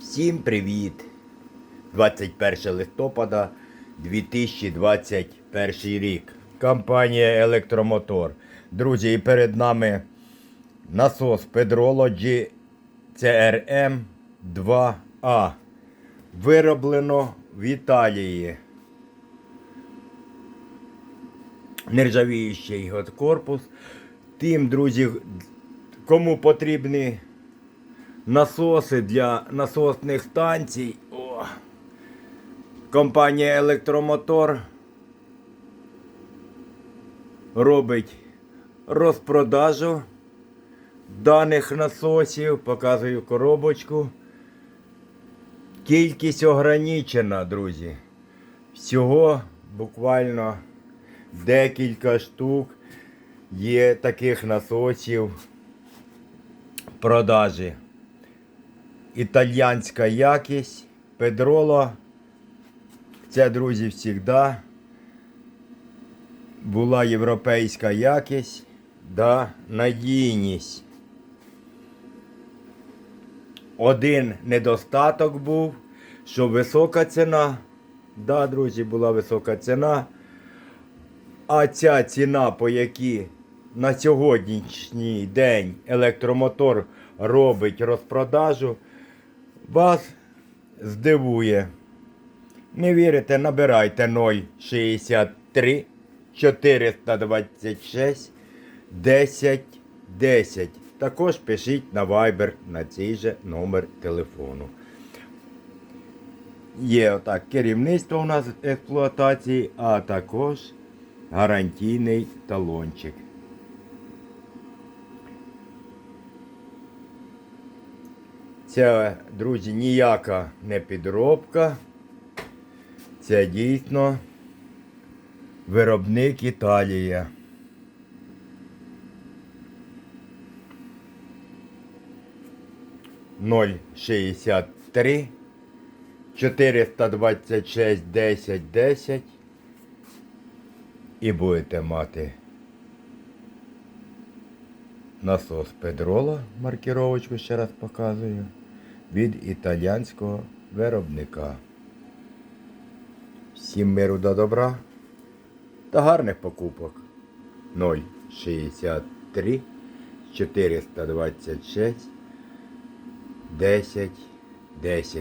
Всім привіт! 21 листопада 2021 рік. Компанія Електромотор. Друзі, і перед нами насос Pedrology CRM 2A. Вироблено в Італії. Нержавіючий корпус. Тим, друзі, кому потрібні насоси для насосних станцій. О, компанія Електромотор робить розпродажу даних насосів. Показую коробочку. Кількість ограничена, друзі. Всього буквально декілька штук є таких насосів продажі. Італьянська якість, Педроло. Це, друзі, завжди була європейська якість да надійність. Один недостаток був, що висока ціна. Да, друзі, була висока ціна. А ця ціна, по якій на сьогоднішній день електромотор робить розпродажу, вас здивує. Не вірите, набирайте 063 426 10 10. Також пишіть на Viber на цей же номер телефону. Є отак керівництво у нас експлуатації, а також гарантійний талончик. Це, друзі, ніяка не підробка. Це дійсно виробник Італія. Ноль шістдесят три 426 10 10 і будете мати насос Педрола, маркіровочку ще раз показую, від італіянського виробника. Всім миру до добра та гарних покупок. 063 426 10 10